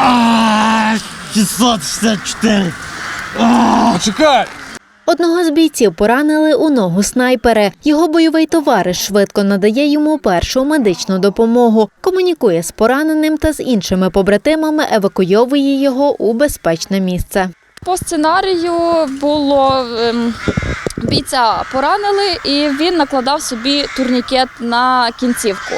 А, 664. Почекай! Одного з бійців поранили у ногу снайпери. Його бойовий товариш швидко надає йому першу медичну допомогу, комунікує з пораненим та з іншими побратимами, евакуйовує його у безпечне місце. По сценарію було ем, бійця поранили, і він накладав собі турнікет на кінцівку.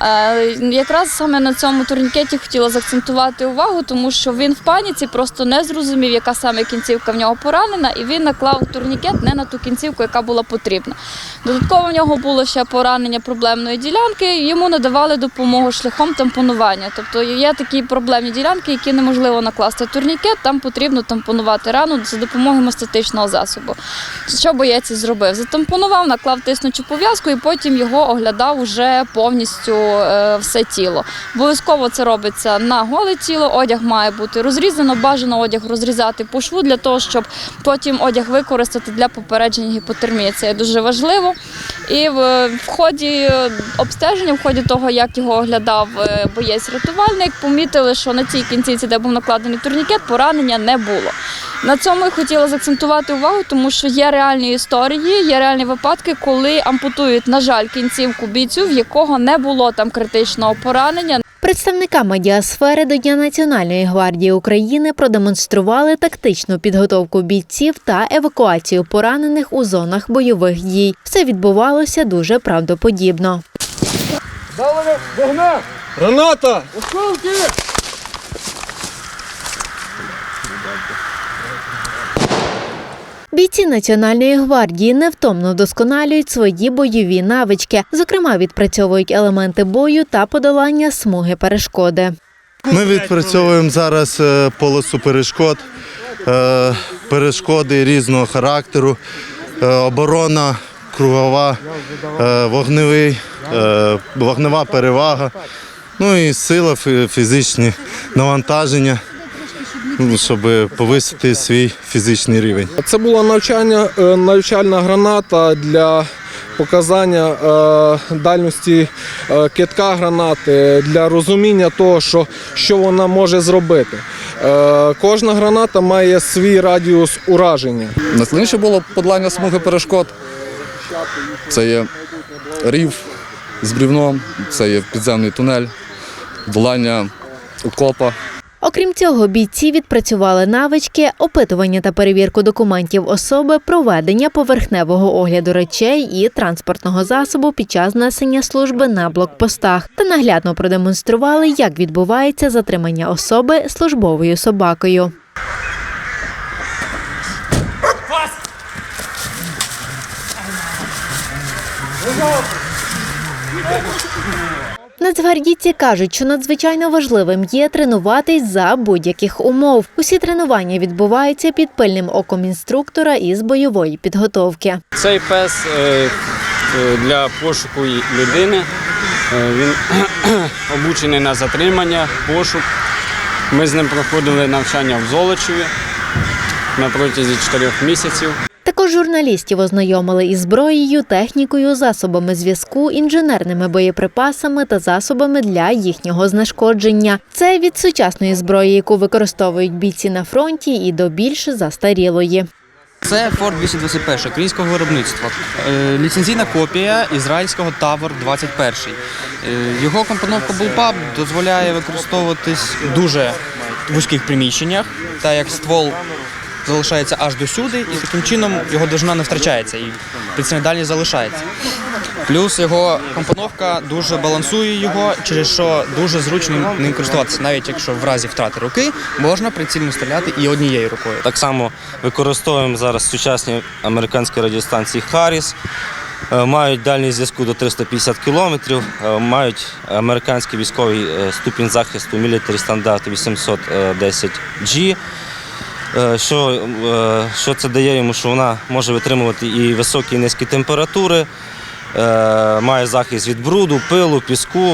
Е, якраз саме на цьому турнікеті хотіла заакцентувати увагу, тому що він в паніці просто не зрозумів, яка саме кінцівка в нього поранена, і він наклав турнікет не на ту кінцівку, яка була потрібна. Додатково в нього було ще поранення проблемної ділянки. Йому надавали допомогу шляхом тампонування. Тобто є такі проблемні ділянки, які неможливо накласти турнікет, там потрібно тампонувати рану за допомогою мастатичного засобу. Що боєць зробив? Затампонував, наклав тиснучу пов'язку і потім його оглядав уже повністю все тіло. Обов'язково це робиться на голе тіло. Одяг має бути розрізано, бажано одяг розрізати по шву для того, щоб потім одяг використати для попередження гіпотермії. Це дуже важливо. І в, ході е, обстеження, в ході того, як його оглядав е, боєць-рятувальник, помітили, що на цій кінцівці, де був накладений турнікет, поранення не було. На цьому я хотіла заакцентувати увагу, тому що є реальні історії, є реальні випадки, коли ампутують, на жаль, кінцівку бійцю, в якого не було там критичного поранення. Представника медіасфери до Дня Національної гвардії України продемонстрували тактичну підготовку бійців та евакуацію поранених у зонах бойових дій. Все відбувалося дуже правдоподібно. Дали вогна! Граната! Осколки! Бійці Національної гвардії невтомно вдосконалюють свої бойові навички, зокрема відпрацьовують елементи бою та подолання смуги перешкоди. Ми відпрацьовуємо зараз е, полосу перешкод, е, перешкоди різного характеру, е, оборона, кругова, вогневий, вогнева перевага, ну і сила, фізичні навантаження, щоб повисити свій фізичний рівень. Це була навчання, е, навчальна граната для показання е, дальності е, китка гранати, для розуміння того, що, що вона може зробити. Кожна граната має свій радіус ураження. Найскладніше було подолання смуги перешкод. Це є рів з брівном, це є підземний тунель, долання окопа. Окрім цього, бійці відпрацювали навички, опитування та перевірку документів особи, проведення поверхневого огляду речей і транспортного засобу під час несення служби на блокпостах та наглядно продемонстрували, як відбувається затримання особи службовою собакою. Нацгвардійці кажуть, що надзвичайно важливим є тренуватись за будь-яких умов. Усі тренування відбуваються під пильним оком інструктора із бойової підготовки. Цей пес е, е, для пошуку людини. Е, Він обучений на затримання, пошук. Ми з ним проходили навчання в Золочеві на протязі чотирьох місяців. Також журналістів ознайомили із зброєю, технікою, засобами зв'язку, інженерними боєприпасами та засобами для їхнього знешкодження. Це від сучасної зброї, яку використовують бійці на фронті, і до більш застарілої. Це Ford 221 українського виробництва. Е, Ліцензійна копія ізраїльського Тавр 21. Е, Його компоновка Bullpup дозволяє використовуватись в дуже вузьких приміщеннях, так як ствол залишається аж до сюди, і таким чином його довжина не втрачається і прицільна дальність залишається. Плюс його компоновка дуже балансує його, через що дуже зручно ним користуватися. Навіть якщо в разі втрати руки можна прицільно стріляти і однією рукою. Так само використовуємо зараз сучасні американські радіостанції Харріс. Е, Мають дальність зв'язку до 350 кілометрів, е, мають американський військовий е, ступінь захисту Military Standard 810G. Е, Що, е, що це дає йому, що вона може витримувати і високі і низькі температури, е, має захист від бруду, пилу, піску,